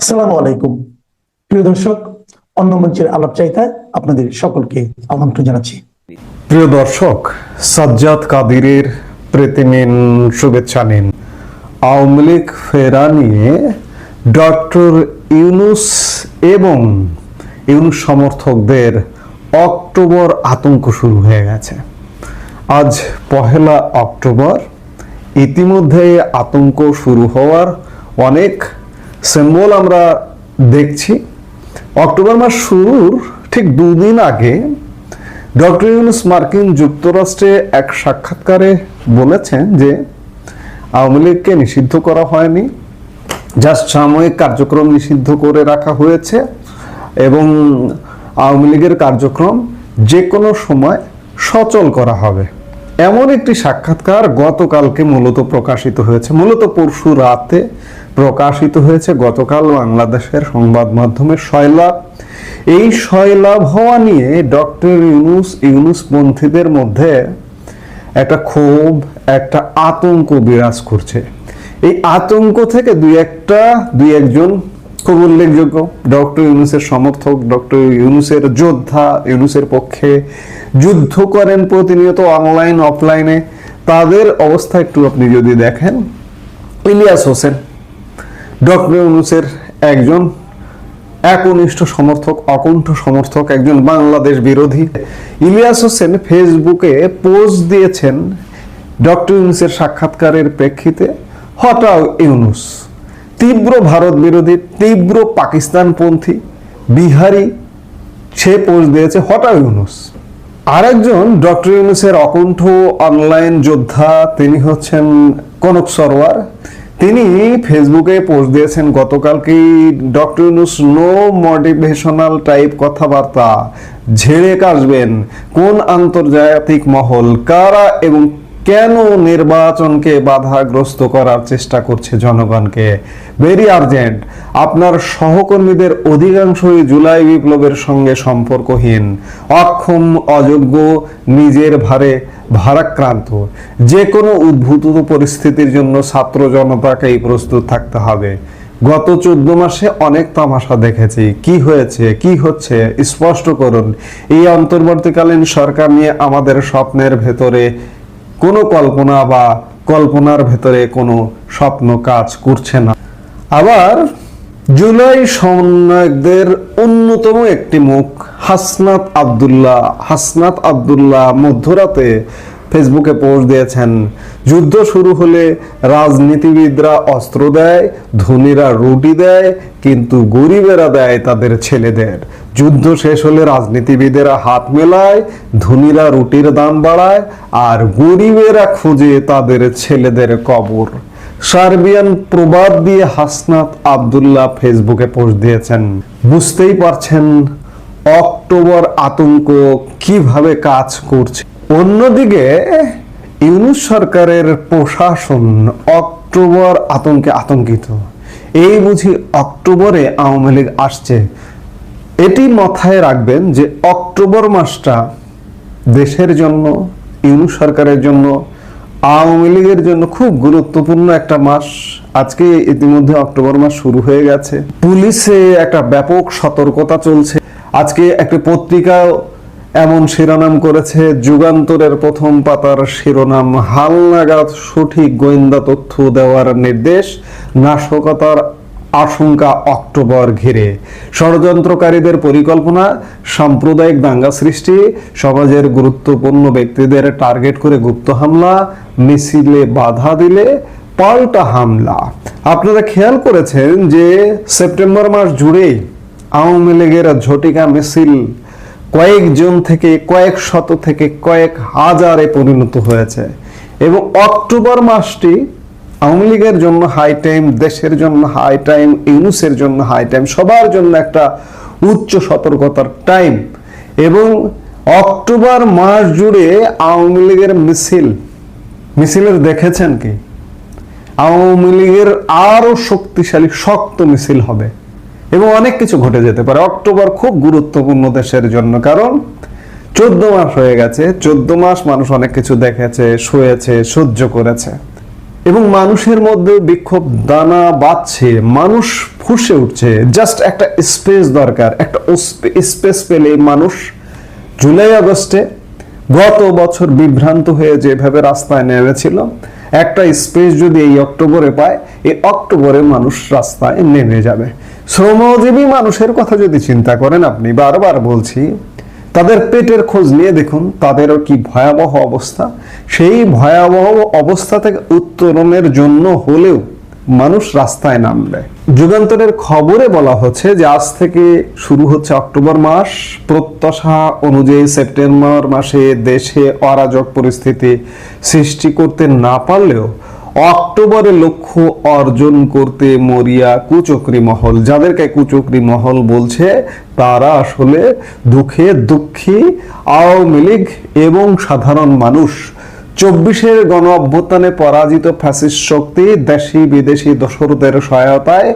আসসালামু আলাইকুম। প্রিয় দর্শক, অন্য মঞ্চের আলাপ চাইতায় আপনাদের সকলকে আমন্ত্রণ জানাচ্ছি। প্রিয় দর্শক, সাজ্জাদ কাদিরের প্রীতি শুভেচ্ছা নিন। আওয়ামী লীগ ফেরা নিয়ে ডক্টর ইউনুস এবং ইউনুস সমর্থকদের অক্টোবর আতঙ্ক শুরু হয়ে গেছে। আজ পহেলা অক্টোবর, ইতিমধ্যে আতঙ্ক শুরু হওয়ার অনেক সিম্বল আমরা দেখছি। অক্টোবর মাস শুরুর ঠিক দুদিন আগে ডক্টর ইউনুস মার্কিন যুক্তরাষ্ট্রে এক সাক্ষাৎকারে বলেছেন যে আওয়ামী লীগকে নিষিদ্ধ করা হয়নি জাস্ট সাময়িক কার্যক্রম নিষিদ্ধ করে রাখা হয়েছে এবং আওয়ামী লীগের কার্যক্রম যে কোনো সময় সচল করা হবে। এমন একটি সাক্ষাৎকার গতকালকে মূলত প্রকাশিত হয়েছে। মূলত পরশু রাতে প্রকাশিত হয়েছে গতকাল বাংলাদেশের সংবাদ মাধ্যমে সয়লাভ এই সয়লাভ হওয়া নিয়ে ডক্টর ইউনুস ইউনুসপন্থীদের মধ্যে একটা ক্ষোভ, একটা আতঙ্ক বিরাজ করছে। এই আতঙ্ক থেকে দুই একটা, দুই একজন খুব উল্লেখযোগ্য, ডক্টর ইউনুসের সমর্থক, ডক্টর ইউনুসের যোদ্ধা, ইউনুসের পক্ষে যুদ্ধ করেন প্রতিনিয়ত অনলাইন, অফলাইনে। তাদের অবস্থা একটু আপনি যদি দেখেন, ইলিয়াস হোসেন ডক্টর ইউনুসের একজন একনিষ্ঠ সমর্থক, অকুণ্ঠ সমর্থক, একজন বাংলাদেশ বিরোধী। ইলিয়াস হোসেন ফেসবুকে পোস্ট দিয়েছেন ডক্টর ইউনুসের সাক্ষাৎকারের প্রেক্ষিতে, হটাও ইউনুস, তীব্র ভারত বিরোধী, তীব্র পাকিস্তানপন্থী, বিহারি, সে পোস্ট দিয়েছে, হটাও ইউনুস। আরেকজন ডক্টর ইউনুসের অকণ্ঠ অনলাইন যোদ্ধা, তিনি হচ্ছেন কনক সরোয়ার। তিনি ফেসবুকে পোস্ট দিয়েছেন গতকালকে doctor Yunus no motivational type কথাবার্তা। ঝেড়ে কাশবেন। কোন আন্তর্জাতিক মহল? কারা এবং কেন নির্বাচনকে বাধাগ্রস্ত করার চেষ্টা করছে জনগণকে? ভেরি আর্জেন্ট আপনার সহকর্মীদের অধিকাংশই জুলাই বিপ্লবের সঙ্গে সম্পর্কহীন। অক্ষম, অযোগ্য, নিজের ভারে ভারাক্রান্ত। যে কোনো উদ্ভূত পরিস্থিতির জন্য ছাত্র জনতাকেই প্রস্তুত থাকতে হবে। গত চোদ্দ মাসে অনেক তামাশা দেখেছি। কি হয়েছে? কি হচ্ছে? স্পষ্ট করুন। এই অন্তর্বর্তীকালীন সরকার নিয়ে আমাদের স্বপ্নের ভেতরে কোনো কল্পনা বা কল্পনার ভেতরে কোনো স্বপ্ন কাজ করছে না। আবার জুলাই সমন্বয়কদের অন্যতম একটি মুখ হাসনাত আব্দুল্লাহ। হাসনাত আব্দুল্লাহ মধ্যরাতে ফেসবুকে পোস্ট দিয়েছেন, যুদ্ধ শুরু হলে রাজনীতিবিদরা অস্ত্র দেয়, ধনীরা রুটি দেয়, কিন্তু গরিবেরা দেয় তাদের ছেলেদের। যুদ্ধ শেষ হলে রাজনীতিবিদেরা হাত মেলায়, ধনীরা রুটির দাম বাড়ায় আর গরিবেরা খুঁজে তাদের ছেলেদের কবর। সার্বিয়ান প্রবাদ দিয়ে হাসনাত আব্দুল্লাহ ফেসবুকে পোস্ট দিয়েছেন। বুঝতেই পারছেন অক্টোবর আতঙ্ক কীভাবে কাজ করছে। অন্যদিকে ইউনুস সরকারের প্রশাসন অক্টোবর আতঙ্কে আতঙ্কিত। এই বুঝি অক্টোবরে আওয়ামী লীগ আসছে। এটি মাথায় রাখবেন যে অক্টোবর মাসটা দেশের জন্য ইউনুস সরকারের জন্য, আওয়ামী লীগের জন্য খুব গুরুত্বপূর্ণ একটা মাস। আজকে ইতিমধ্যে অক্টোবর মাস শুরু হয়ে গেছে। পুলিশে একটা ব্যাপক সতর্কতা চলছে। আজকে একটা পত্রিকা এমন শিরোনাম করেছে, যুগান্তরের প্রথম পাতার শিরোনাম, হালনাগাদ সঠিক গোয়েন্দা তথ্য দেওয়ার নির্দেশ, নাশকতার আশঙ্কা অক্টোবর ঘিরে। ষড়যন্ত্রকারীদের পরিকল্পনা, সাম্প্রদায়িক দাঙ্গা সৃষ্টি, সমাজের গুরুত্বপূর্ণ ব্যক্তিদের টার্গেট করে গুপ্ত হামলা, মিছিলে বাধা দিলে পাল্টা হামলা। আপনারা খেয়াল করেছেন যে সেপ্টেম্বর মাস জুড়েই আওয়ামী লীগের ঝটিকা মিছিল কয়েকজন থেকে কয়েক শত থেকে কয়েক হাজারে পরিণত হয়েছে এবং অক্টোবর মাসটি আওয়ামী লীগের জন্য হাই টাইম দেশের জন্য হাই টাইম ইউনুসের জন্য হাই টাইম সবার জন্য একটা উচ্চ সতর্কতার টাইম এবং অক্টোবর মাস জুড়ে আওয়ামী লীগের মিছিল। মিছিলের দেখেছেন কি? আওয়ামী লীগের আরও শক্তিশালী, শক্ত মিছিল হবে। এবং অনেক কিছু ঘটে যেতে পারে। অক্টোবর খুব গুরুত্বপূর্ণ দেশের জন্য। কারণ চোদ্দ মাস হয়ে গেছে। চোদ্দ মাস মানুষ অনেক কিছু দেখেছে, শুয়েছে, সহ্য করেছে। এবং মানুষের মধ্যে বিক্ষোভ দানা বাঁধছে, মানুষ ফুসে উঠছে। জাস্ট একটা স্পেস দরকার, একটা স্পেস পেলে মানুষ। জুলাই আগস্টে গত বছর বিভ্রান্ত হয়ে যেভাবে রাস্তায় নেমেছিল, একটা স্পেস যদি এই অক্টোবরে পায়, এই অক্টোবরে মানুষ রাস্তায় নেমে যাবে। শ্রমজীবী মানুষের কথা যদি চিন্তা করেন আপনি, বারবার বলছি তাদের পেটের খোঁজ নিয়ে দেখুন, তাদেরও কি ভয়াবহ অবস্থা? সেই ভয়াবহ অবস্থা থেকে উত্তরণের জন্য হলেও মানুষ রাস্তায় নামবে। যুগান্তরের খবরে বলা হচ্ছে যে আজ থেকে শুরু হচ্ছে অক্টোবর মাস। প্রত্যাশা অনুযায়ী সেপ্টেম্বর মাসে দেশে অরাজক পরিস্থিতি সৃষ্টি করতে না পারলেও অক্টোবরে লক্ষ্য অর্জন করতে মরিয়া কুচক্রি মহল। যাদেরকে কুচক্রি মহল বলছে, তারা আসলে দুঃখে দুঃখী, আওয়ামী লীগ এবং সাধারণ মানুষ। চব্বিশের গণ অভ্যুত্থানে পরাজিত ফ্যাসিস্ট শক্তি দেশি বিদেশি দোসরদের সহায়তায়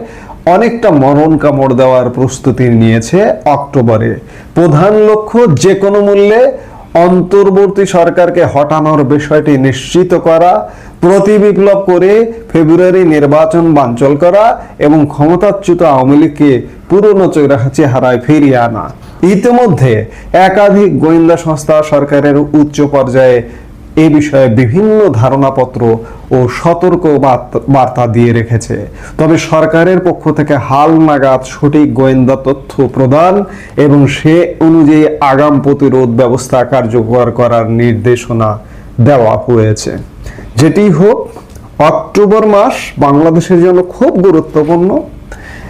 অনেকটা মরণ কামড় দেওয়ার প্রস্তুতি নিয়েছে অক্টোবরে। প্রধান লক্ষ্য যে কোনো মূল্যে অন্তর্বর্তী সরকারকে হটানোর বিষয়টি নিশ্চিত করা, প্রতি বিপ্লব করে ফেব্রুয়ারি নির্বাচন বাঞ্চল করা এবং ক্ষমতাচ্যুত আওয়ামী লীগকে পুরনো চেহারায় ফিরিয়ে আনা। ইতিমধ্যে একাধিক গোয়েন্দা সংস্থা সরকারের উচ্চ পর্যায়ে এ বিষয়ে বিভিন্ন ধারণাপত্র ও সতর্ক বার্ত- দিয়ে রেখেছে। তবে সরকারের পক্ষ থেকে হাল নাগাদ সঠিক গোয়েন্দা তথ্য প্রদান এবং সে অনুযায়ী আগাম প্রতিরোধ ব্যবস্থা কার্যকর করার নির্দেশনা দেওয়া হয়েছে। যেটি হোক, অক্টোবর মাস বাংলাদেশের জন্য খুব গুরুত্বপূর্ণ।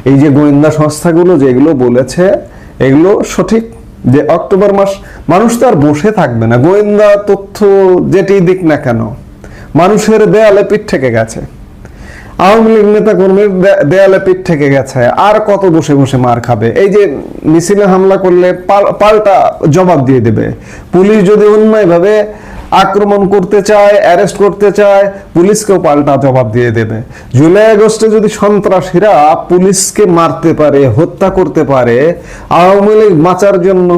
এই যে গোয়েন্দা সংস্থাগুলো যেগুলো বলেছে, এগুলো সঠিক যে অক্টোবর মাস মানুষ তো আর বসে থাকবে না, গোয়েন্দা তথ্য যেটি দিক না কেন, মানুষের দেয়ালে পিঠ থেকে গেছে। আওয়ামী লীগ নেতা কর্মীর দেয়ালে পিঠ থেকে গেছে, আর কত বসে বসে মার খাবে? এই যে মিছিলে হামলা করলে পাল- পাল্টা জবাব দিয়ে দেবে। পুলিশ যদি অন্যায়ভাবে আক্রমণ করতে চায় অ্যারেস্ট করতে চায়, পুলিশকেও পাল্টা জবাব দিয়ে দেবে। জুলাই আগস্টে যদি সন্ত্রাসীরা পুলিশকে মারতে পারে, হত্যা করতে পারে, আওয়ামী লীগ বাঁচার জন্য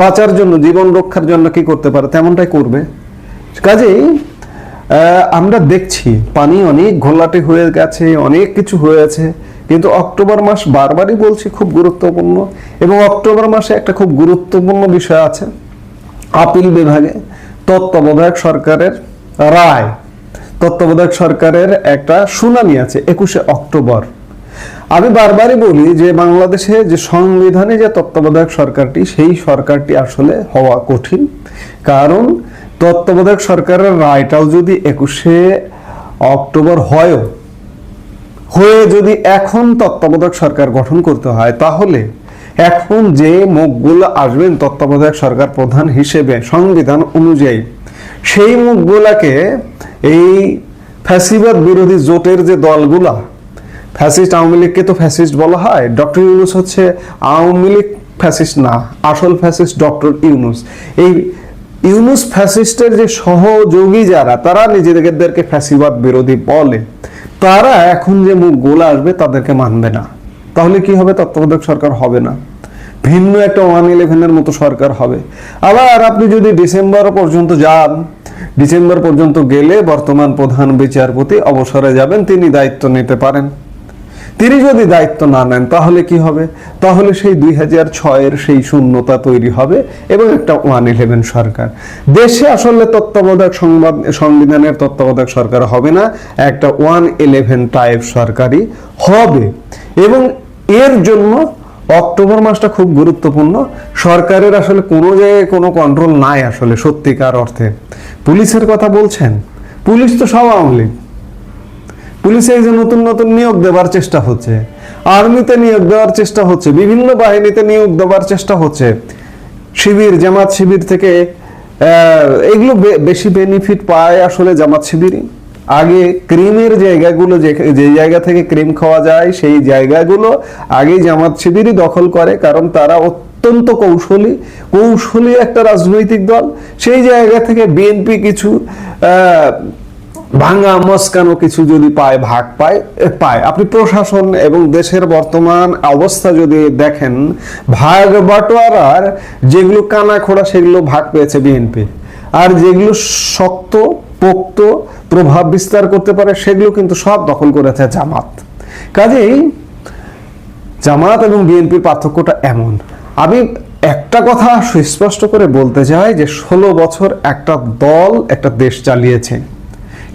বাঁচার জন্য, জীবন রক্ষার জন্য কি করতে পারে, তেমনটাই করবে। কাজেই আমরা দেখছি, পানি অনেক ঘোলাটে হয়ে গেছে, অনেক কিছু হয়েছে, কিন্তু অক্টোবর মাস বারবারই বলছি খুব গুরুত্বপূর্ণ, এবং অক্টোবর মাসে একটা খুব গুরুত্বপূর্ণ বিষয় আছে, আপিল বিভাগে। তত্ত্বাবধায়ক সরকারের রায়। তত্ত্বাবধায়ক সরকারের একটা শুনানি আছে একুশে অক্টোবর। আমি বারবারই বলি যে বাংলাদেশে যে সংবিধানে যে তত্ত্বাবধায়ক সরকারটি, সেই সরকারটি আসলে হওয়া কঠিন। কারণ তত্ত্বাবধায়ক সরকারের রায়টাও যদি একুশে অক্টোবর হয়ও, হয়ে যদি এখন তত্ত্বাবধায়ক সরকার গঠন করতে হয়, তাহলে এখন যে মুখগুলো আসবেন তত্ত্বাবধায়ক সরকার প্রধান হিসেবে সংবিধান অনুযায়ী, সেই মুখগুলাকে এই ফ্যাসিবাদ বিরোধী জোটের যে দলগুলা, ফ্যাসিস্ট আওয়ামী লীগকে তো ফ্যাসিস্ট বলা হয়, ডক্টর ইউনুস হচ্ছে আওয়ামী লীগ ফ্যাসিস্ট না, আসল ফ্যাসিস্ট ডক্টর ইউনুস। এই ইউনুস ফ্যাসিস্টের যে সহযোগী যারা, তারা নিজেদেরকে ফ্যাসিবাদ বিরোধী বলে। তারা এখন যে মুখগুলো আসবে, তাদেরকে মানবে না। তাহলে কি হবে? তত্ত্বাবধায়ক সরকার হবে না। ভিন্ন একটা ওয়ান ইলেভেনের মতো সরকার হবে। আবার আপনি যদি ডিসেম্বর পর্যন্ত যান, ডিসেম্বর পর্যন্ত গেলে বর্তমান প্রধান বিচারপতি অবসরে যাবেন, তিনি দায়িত্ব নিতে পারেন। তিনি যদি দায়িত্ব না নেন, তাহলে কি হবে? তাহলে সেই দুই হাজার ছয়ের সেই শূন্যতা তৈরি হবে এবং একটা ওয়ান ইলেভেন সরকার। দেশে আসলে তত্ত্বাবধায়ক সংবাদ, সংবিধানের তত্ত্বাবধায়ক সরকার হবে না, একটা ওয়ান ইলেভেন টাইপ সরকারই হবে। এবং এর জন্য অক্টোবর মাসটা খুব গুরুত্বপূর্ণ। সরকারের আসলে কোনো জায়গায় কোনো কন্ট্রোল নাই আসলে সত্যিকার অর্থে। পুলিশের কথা বলছেন? পুলিশ তো সব আওয়ামী লীগ। পুলিশে এই যে নতুন নতুন নিয়োগ দেওয়ার চেষ্টা হচ্ছে। আর্মিতে নিয়োগ দেওয়ার চেষ্টা হচ্ছে। বিভিন্ন বাহিনীতে নিয়োগ দেওয়ার চেষ্টা হচ্ছে। শিবির, জামাত শিবির থেকে এগুলো বেশি বেনিফিট পায় আসলে জামাত শিবিরই। আগে ক্রিমের জায়গাগুলো যে জায়গা থেকে ক্রিম খাওয়া যায়, সেই জায়গাগুলো আগে জামাত শিবিরই দখল করে, কারণ তারা অত্যন্ত কৌশলী। কৌশলী একটা রাজনৈতিক দল। সেই জায়গা থেকে বিএনপি কিছু ভাঙা মস্কানো কিছু যদি পায়, ভাগ পায় পায়। আপনি প্রশাসন এবং দেশের বর্তমান অবস্থা যদি দেখেন, ভাগ বাটোয়ারার যেগুলো কানা খোড়া সেগুলো ভাগ পেয়েছে বিএনপি। আর যেগুলো শক্ত, পোক্ত প্রভাব বিস্তার করতে পারে, সেগুলো কিন্তু সব দখল করেছে জামাত। কাজেই জামাত এবং বিএনপির পার্থক্যটা এমন। আমি একটা কথা সুস্পষ্ট করে বলতে চাই যে, ষোলো বছর একটা দল, একটা দেশ চালিয়েছে।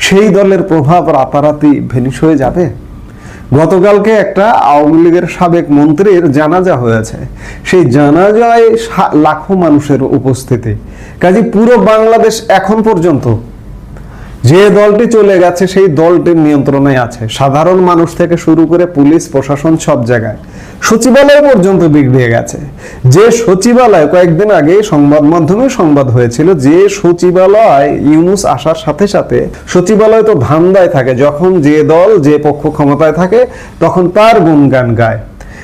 সেই দলের প্রভাব রাতারাতি ভেনিশ হয়ে যাবে? গতকালকে একটা আওয়ামী লীগের সাবেক মন্ত্রীর জানাজা হয়েছে। সেই জানাজায় লাখো মানুষের উপস্থিতি। কাজে পুরো বাংলাদেশ এখন পর্যন্ত যে দলটি চলে গেছে, সেই দলটির নিয়ন্ত্রণে আছে। সাধারণ মানুষ থেকে শুরু করে পুলিশ, প্রশাসন সব জায়গায়। সচিবালয় পর্যন্ত বিগড়ে গেছে। যে সচিবালয় কয়েকদিন আগে সংবাদ মাধ্যমে সংবাদ হয়েছিল যে সচিবালয় ইউনুস আসার সাথে সাথে সচিবালয় তো ধান্দায় থাকে, যখন যে দল, যে পক্ষ ক্ষমতায় থাকে, তখন তার গুণগান গায়।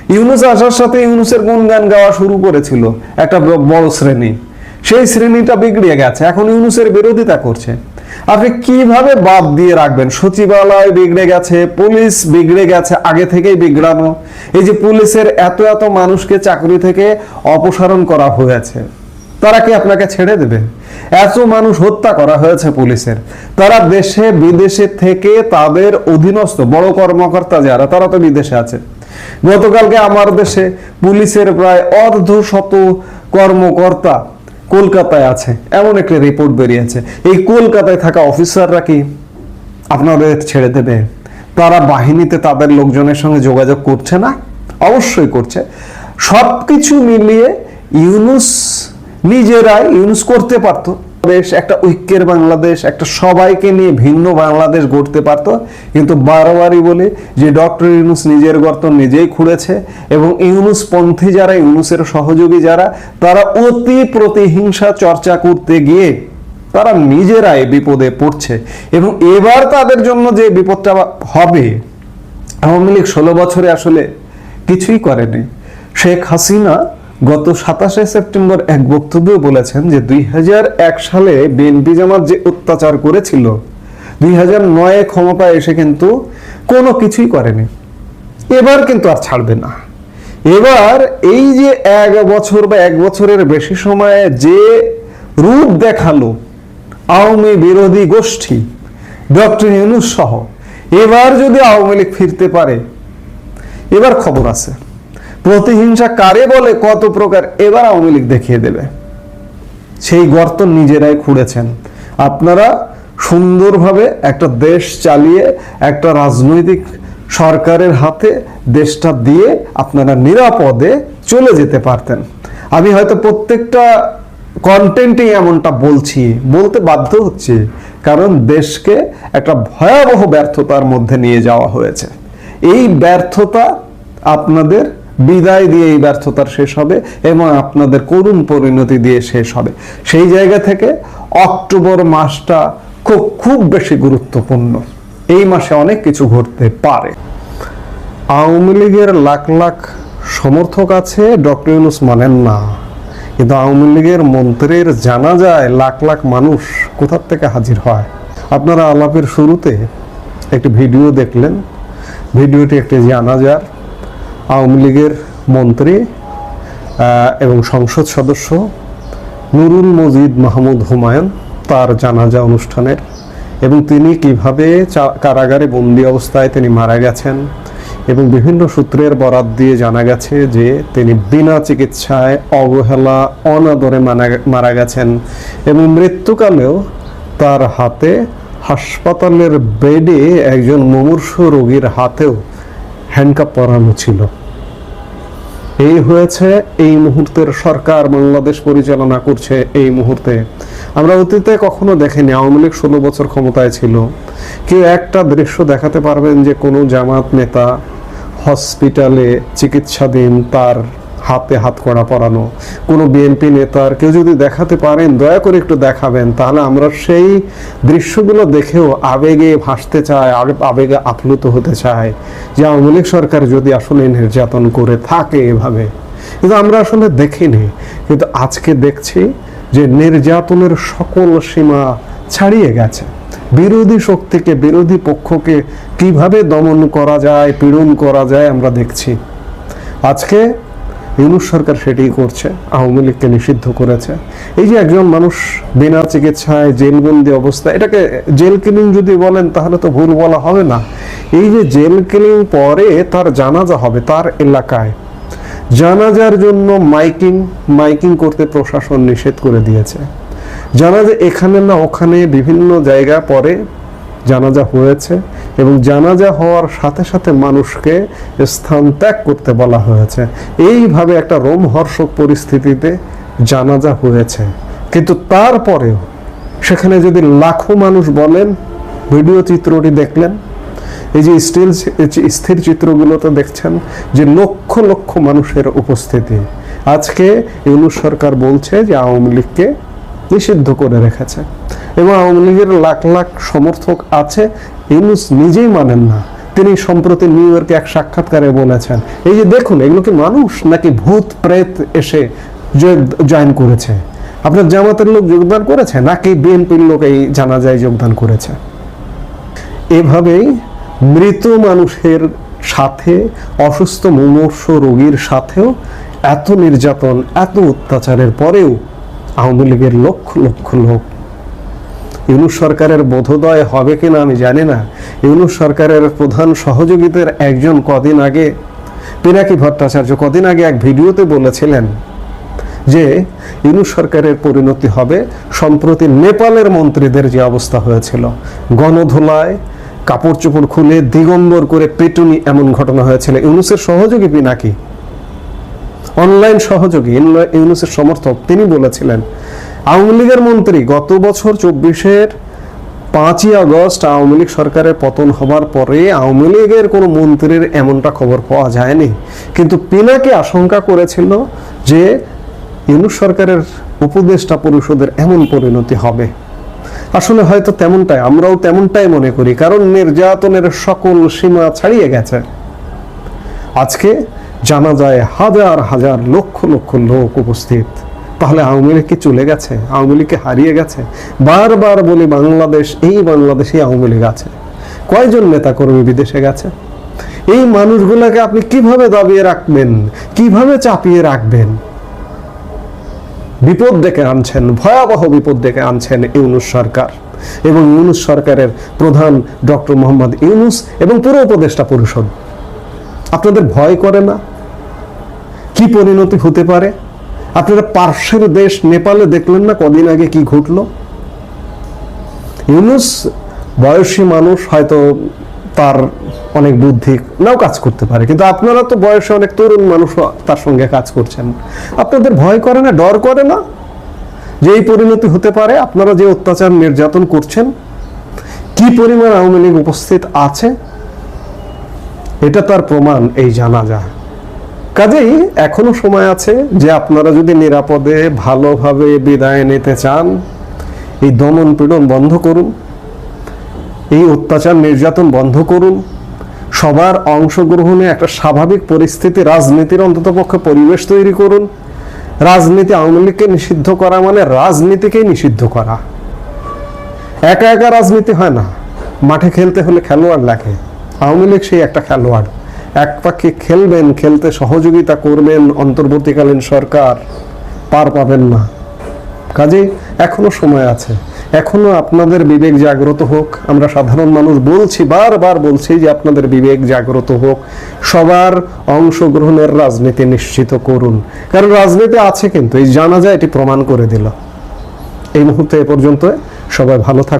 ইউনুস আসার সাথে ইউনুসের গুণগান গাওয়া শুরু করেছিল একটা বড় শ্রেণি। সেই শ্রেণীটা বিগড়িয়ে গেছে। এখন ইউনুসের বিরোধিতা করছে। আপনি কীভাবে বাদ দিয়ে রাখবেন? সচিবালয় বিগড়ে গেছে, পুলিশ বিগড়ে গেছে, আগে থেকেই বিগড়ানো। এই যে পুলিশের এত এত মানুষকে চাকরি থেকে অপসারণ করা হয়েছে, তারা কি আপনাকে ছেড়ে দেবে? এত মানুষ হত্যা করা হয়েছে পুলিশের। তারা দেশে, বিদেশে থেকে তাদের অধীনস্থ, বড় কর্মকর্তা যারা, তারা তো বিদেশে আছে। গতকালকে আমার দেশে পুলিশের প্রায় অর্ধ শত কর্মকর্তা কলকাতায় আছে। এমন একটা রিপোর্ট বেরিয়েছে। এই কলকাতায় থাকা অফিসাররা কি আপনাদের ছেড়ে দেবে? তারা বাহিনীতে তাদের লোকজনের সঙ্গে যোগাযোগ করছে না? অবশ্যই করছে। সব কিছু মিলিয়ে ইউনুস নিজেরাই ইউনুস করতে পারতো। দেশ একটা ঐক্যের বাংলাদেশ, একটা সবাইকে নিয়ে ভিন্ন বাংলাদেশ গড়তে পারতো। কিন্তু বারবারই বলে যে ডক্টর ইউনুস নিজের গর্ত নিজেই খুঁড়েছে এবং ইউনুস পন্থী যারা, ইউনুসের সহযোগী যারা, তারা অতি প্রতিহিংসা চর্চা করতে গিয়ে তারা নিজেরাই বিপদে পড়ছে। এবং এবার তাদের জন্য যে বিপদটা হবে, আওয়ামী লীগ ষোলো বছরে আসলে কিছুই করেনি। শেখ হাসিনা গত সাতাশে সেপ্টেম্বর এক বক্তব্যে বলেছেন যে দুই হাজার এক সালে বিএনপি জামাত যে অত্যাচার করেছিল, দুই হাজার নয়ে ক্ষমতায় এসে কিন্তু কোনো কিছুই করেনি। এবার কিন্তু আর ছাড়বে না। এবার এই যে এক বছর বা এক বছরের বেশি সময়ে যে রূপ দেখাল আওয়ামী বিরোধী গোষ্ঠী, ডক্টর ইউনুস সহ, এবার যদি আওয়ামী লীগ ফিরতে পারে, এবার খবর আছে। প্রতিহিংসা কারে বলে, কত প্রকার, এবার আওয়ামী লীগ দেখিয়ে দেবে। সেই গর্ত নিজেরাই খুঁড়েছেন। আপনারা সুন্দরভাবে একটা দেশ চালিয়ে, একটা রাজনৈতিক সরকারের হাতে দেশটা দিয়ে আপনারা নিরাপদে চলে যেতে পারতেন। আমি হয়তো প্রত্যেকটা কন্টেন্টেই এমনটা বলছি, বলতে বাধ্য হচ্ছি, কারণ দেশকে একটা ভয়াবহ ব্যর্থতার মধ্যে নিয়ে যাওয়া হয়েছে। এই ব্যর্থতা আপনাদের বিদায় দিয়ে এই ব্যর্থতার শেষ হবে এবং আপনাদের করুণ পরিণতি দিয়ে শেষ হবে। সেই জায়গা থেকে অক্টোবর মাসটা খুব খুব বেশি গুরুত্বপূর্ণ। এই মাসে অনেক কিছু ঘটতে পারে। আওয়ামী লীগের লাখ লাখ সমর্থক আছে, ডক্টর ইউনুস মানেন না। কিন্তু আওয়ামী লীগের মন্ত্রীর জানা যায় লাখ লাখ মানুষ কোথার থেকে হাজির হয়? আপনারা আলাপের শুরুতে একটি ভিডিও দেখলেন। ভিডিওটি একটি জানাজার। আওয়ামী লীগের মন্ত্রী এবং সংসদ সদস্য নুরুল মজিদ মাহমুদ হুমায়ুন তার জানাজা অনুষ্ঠানের। এবং তিনি কীভাবে কারাগারে বন্দি অবস্থায় তিনি মারা গেছেন এবং বিভিন্ন সূত্রের বরাত দিয়ে জানা গেছে যে তিনি বিনা চিকিৎসায় অবহেলা, অনাদরে মারা গেছেন এবং মৃত্যুকালেও তার হাতে হাসপাতালের বেডে একজন মুমূর্ষ রোগীর হাতেও হ্যান্ডকাপ পরানো ছিল। এই হয়েছে, এই মুহূর্তের সরকার বাংলাদেশ পরিচালনা করছে এই মুহূর্তে। আমরা অতীতে কখনো দেখিনি, আওয়ামী লীগ ষোলো বছর ক্ষমতায় ছিল। কেউ একটা দৃশ্য দেখাতে পারবেন যে কোনো জামাত নেতা হসপিটালে চিকিৎসাধীন তার হাতে হাত কড়া পরানো। কোনো বিএনপি নেতার কেউ যদি দেখাতে পারেন, দয়া করে একটু দেখাবেন, তাহলে আমরা সেই দৃশ্যগুলো দেখেও আবেগে ভাসতে চাই আবেগে আপ্লুত হতে চাই যে আওয়ামী লীগ সরকার যদি আসলে নির্যাতন করে থাকে এভাবে। কিন্তু আমরা আসলে দেখিনি। কিন্তু আজকে দেখছি যে নির্যাতনের সকল সীমা ছাড়িয়ে গেছে। বিরোধী শক্তিকে, বিরোধী পক্ষকে কীভাবে দমন করা যায়, পীড়ন করা যায় আমরা দেখছি। আজকে ইউনুস সরকার সেটাই করছে, আওয়ামী লীগকে নিষিদ্ধ করেছে। এই যে একজন মানুষ বিনা চিকিৎসায় জেলবন্দি অবস্থা এটাকে জেল কিলিং যদি বলেন তাহলে তো ভুল বলা হবে না। এই যে জেল কিলিং পরে তার জানাজা হবে তার এলাকায়। জানাজার জন্য মাইকিং মাইকিং করতে প্রশাসন নিষেধ করে দিয়েছে। জানাজা এখানে না ওখানে বিভিন্ন জায়গা পরে জানাজা হয়েছে এবং জানাজা হওয়ার সাথে সাথে মানুষকে স্থান ত্যাগ করতে বলা হয়েছে। এইভাবে একটা রোমহর্ষক পরিস্থিতিতে জানাজা হয়েছে। কিন্তু তারপরেও সেখানে যদি লাখো মানুষ বলেন, ভিডিও চিত্রটি দেখলেন, এই যে স্টিল স্থির চিত্রগুলোতে দেখছেন যে লক্ষ লক্ষ মানুষের উপস্থিতি। আজকে ইউনুস সরকার বলছে যে আওয়ামী লীগকে নিষিদ্ধ করে রেখেছে। এবং আওয়ামী লীগের লাখ লাখ সমর্থক আছে, ইউনুস নিজেই মানেন না। তিনি সম্প্রতি নিউ ইয়র্কে এক সাক্ষাৎকারে বলেছেন, এই যে দেখুন, এগুলো কি মানুষ নাকি ভূত, প্রেত এসে জয়েন করেছে? আপনার জামাতের লোক যোগদান করেছে নাকি বিএনপির লোক এই জানাজায় যোগদান করেছে? এভাবেই মৃত মানুষের সাথে, অসুস্থ মুমূর্ষ রোগীর সাথেও এত নির্যাতন, এত অত্যাচারের পরেও আওয়ামী লীগের লক্ষ লক্ষ লোক। ইউনুস সরকারের বোধোদয় হবে কিনা আমি জানি না। ইউনুস সরকারের প্রধান সহযোগীদের একজন কদিন আগে পিনাকি ভট্টাচার্য কদিন আগে এক ভিডিওতে বলেছিলেন যে ইউনুস সরকারের পরিণতি হবে সম্প্রতি নেপালের মন্ত্রীদের যে অবস্থা হয়েছিল। গণধোলায় কাপড় চোপড় খুলে দিগম্বর করে পেটুনি এমন ঘটনা হয়েছিল। ইউনুসের সহযোগী পিনাকি অনলাইন সহযোগী ইউনু- ইউনুসের সমর্থক তিনি বলেছিলেন, আওয়ামী লীগের মন্ত্রী গত বছর চব্বিশের পাঁচই আগস্ট আওয়ামী লীগ সরকারের পতন হবার পরে আওয়ামী লীগের কোনো মন্ত্রীর এমনটা খবর পাওয়া যায়নি। কিন্তু পিনাকে আশঙ্কা করেছিল যে ইউনুস সরকারের উপদেষ্টা পরিষদের এমন পরিণতি হবে। আসলে হয়তো তেমনটাই, আমরাও তেমনটাই মনে করি, কারণ নির্যাতনের সকল সীমা ছাড়িয়ে গেছে। আজকে জানা যায় হাজার হাজার লক্ষ লক্ষ লোক উপস্থিত। তাহলে আওয়ামী লীগ কি চলে গেছে? আওয়ামী লীগকে হারিয়ে গেছে? বারবার বলি বাংলাদেশ, এই বাংলাদেশে আওয়ামী লীগ আছে। কয়জন নেতা কর্মী বিদেশে গেছে? এই মানুষগুলোকে আপনি কীভাবে দাবিয়ে রাখবেন? কীভাবে চাপিয়ে রাখবেন? বিপদ ডেকে আনছেন, ভয়াবহ বিপদ ডেকে আনছেন ইউনুস সরকার। এবং ইউনুস সরকারের প্রধান ডক্টর মোহাম্মদ ইউনুস এবং পুরো উপদেষ্টা পরিষদ। আপনাদের ভয় করে না? কি পরিণতি হতে পারে? আপনারা পার্শ্বের দেশ নেপালে দেখলেন না কদিন আগে কি ঘটলো? ইউনুস বয়সী মানুষ, হয়তো তার অনেক বুদ্ধি নাও কাজ করতে পারে, কিন্তু আপনারা তো বয়সে অনেক তরুণ মানুষ তার সঙ্গে কাজ করছেন। আপনাদের ভয় করে না, ডর করে না? যে এই পরিণতি হতে পারে, আপনারা যে অত্যাচার নির্যাতন করছেন, কি পরিমাণ আওয়ামী লীগ উপস্থিত আছে? এটা তার প্রমাণ এই জানা যায় কাজেই এখনও সময় আছে যে আপনারা যদি নিরাপদে ভালোভাবে বিদায় নিতে চান, এই দমন পীড়ন বন্ধ করুন, এই অত্যাচার নির্যাতন বন্ধ করুন, সবার অংশগ্রহণে একটা স্বাভাবিক পরিস্থিতি রাজনীতির অন্ততপক্ষে পরিবেশ তৈরি করুন, রাজনীতি আওয়ামী লীগকে নিষিদ্ধ করা মানে রাজনীতিকেই নিষিদ্ধ করা। একা একা রাজনীতি হয় না, মাঠে খেলতে হলে খেলোয়াড় লাগে। আওয়ামী লীগ সেই একটা খেলোয়াড়। এক পাখি খেলবেন, খেলতে সহযোগিতা করবেন, অন্তর্বর্তীকালীন সরকার পার পাবেন না। কাজে এখনও সময় আছে। এখনও আপনাদের বিবেক জাগ্রত হোক। আমরা সাধারণ মানুষ বলছি, বারবার বলছি যে আপনাদের বিবেক জাগ্রত হোক। সবার অংশগ্রহণের রাজনীতি নিশ্চিত করুন। কারণ রাজনীতি আছে কিন্তু, এই জানা যায় এটি প্রমাণ করে দিল। এই মুহূর্তে এ পর্যন্ত সবাই ভালো থাক